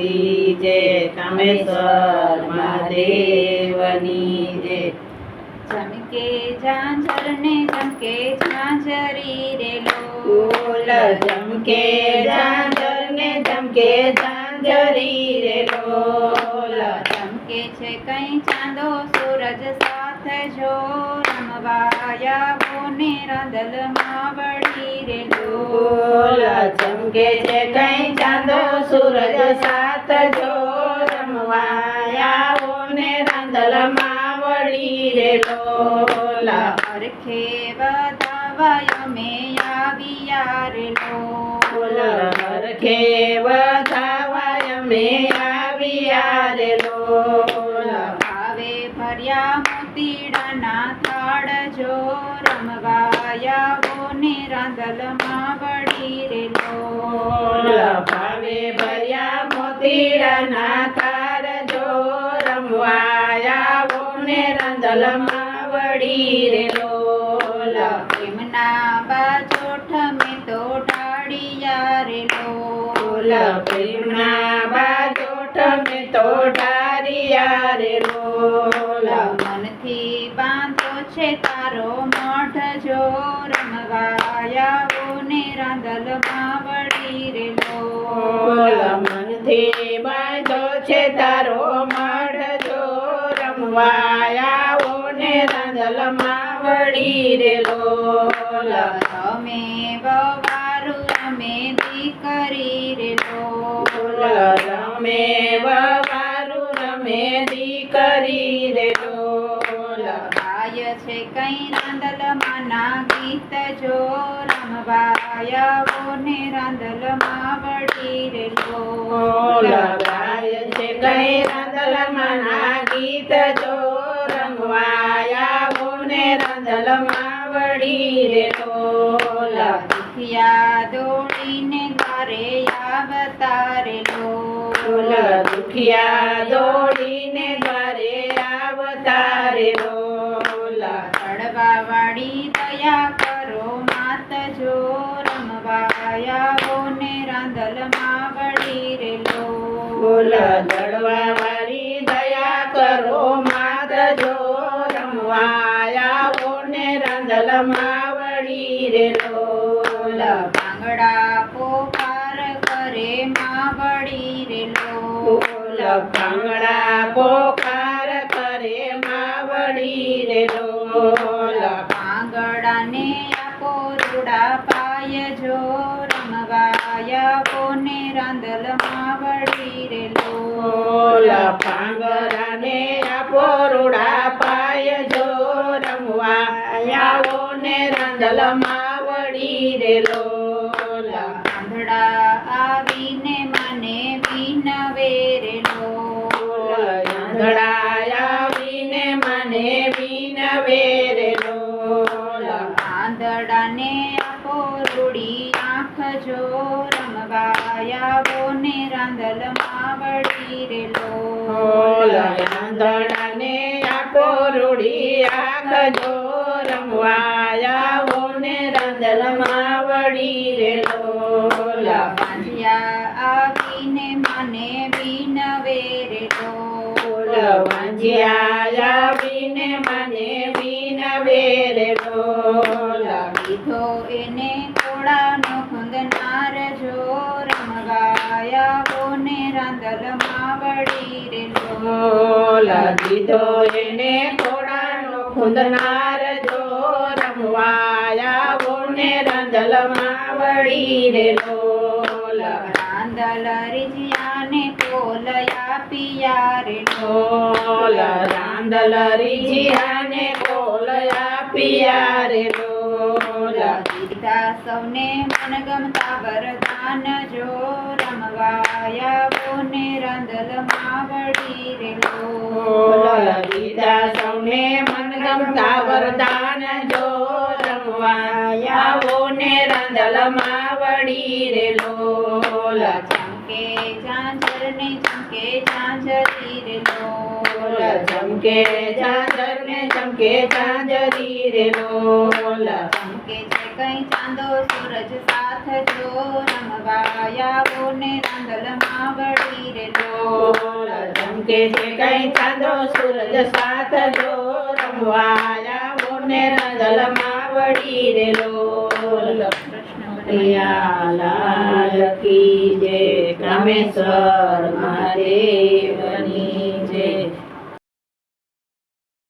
કી જય કામેશ્વર મહાદેવની જય. ચમકે ઝાંઝર ને ચમકે ઝાંઝરી રે લોલ ચમકે ઝાંઝર ને ચમકે ઝાંઝરી રે લોલ ચમકે છે કઈ ચાંદો સૂરજ સાથે જો રમવાયા ને રાંધલ માવડી ફૂલ લોલ ચમકે છે કઈ ચાંદો સૂરજ સાત જો રમવાયાઓ ને રાંધલમાં વળી રે લોલા હરખે વધાવાય મે આવ્યા રે લોલ હરખે વધાવાય મે ને રાંદલમાં વળી રે ઓલ ભાવે ભર્યા મોતીડાના તાર જો રમવાયાઓ ને રાંધલમાં વળી રે લોલ એમના બાજોઠ મેં તો ઢાળિયા રે ફૂલ પ્રેમના બાજોઠ મેં તો ઢારિયા રે લોલ મનથી બાંધો છે તારો રમવાયા પાવડી રે મનથી બાંધો છે તારો માઢ જો રમવાયાઓ ને દલ માવડી રે લો. તમે બવારું રમે દીકરી રે લો. લોલ રમે રમવાયાઓ ને રાંદલમાં વળી રેલો ઓલ ગાય છે કઈ રાંધલમાં ના ગીત જો રમવાયા ને રાંધલમાં વળી રેલો દુખિયા દોડીને ઘરે આવતા રે ફૂલ લોલ દુખિયા દોડીને દ્વારે આવતા રે લોલ ચડવા વાળી દયા કરો માત જો રમવાયાઓ ને રાંદલમાં વળી રેલો. દળવા વાળી દયા કરો માત જો રમવાયા ને રંદલમાં વળી રેલો. ભાંગડા પોકાર કરે માં વળી રે ફૂલ લોલ ભાંગડા પોકાર કરે માવડી રેલો. ભાંગડાને આપો રૂડા પાય જો રમવાયાઓ ને રાંદલમાં વળી રે લોલ ભાંગરાને આપો રૂડા પાય જો રમવા. આવો ને રંદલમાં વળી રે લોલ આંધળા આવીને મને વિનવે રે લોલ આંધળા રમવાયાવો ને રાંદલમાં વળી રેલો આંધળાને આપો રૂડી આંખ જો ને રંદલમાં વળી રેલો પાંજિયા આવીને મને વિનવે રે ફૂલ લોલ આવીને મને વિનવે રે લોલ. લીધો એને રાંદલમાં વળી રે લોલ લોલ દીધો એને થોડાનો ખુંદનાર જો રમવા આવો ને રંદલમાં વળી રે લોલ રાંદલ રીજિયાને કોલયા પિયા રે લોલ રાંદલ રીજિયાને કોલયા પિયા રે લોલ દીધા સૌને મનગમતા વરદાન જો રમવાયા ને રાંદલમાં વળી રેલો દીધા સૌને મનગમતા વરદાન જો રમવા આવો ને રંદલમાં વળી રેલો. ચમકે ઝાંઝર ને ચમકે ઝાંઝરી ચમકે ચાંદર ને ચમકે ચાંદરી રે લોલ ચમકે છે કઈ ચાંદો સૂરજ સાથ જો રમવા આવો ને રાંદલમાં વળી રે લોલ ચમકે છે કઈ ચાંદો સૂરજ સાથ જો રમવાયા મોને રંગલમાં વળી રે લોલ કૃષ્ણ લાલ કી જય કામેશ્વર મહાદેવની જય.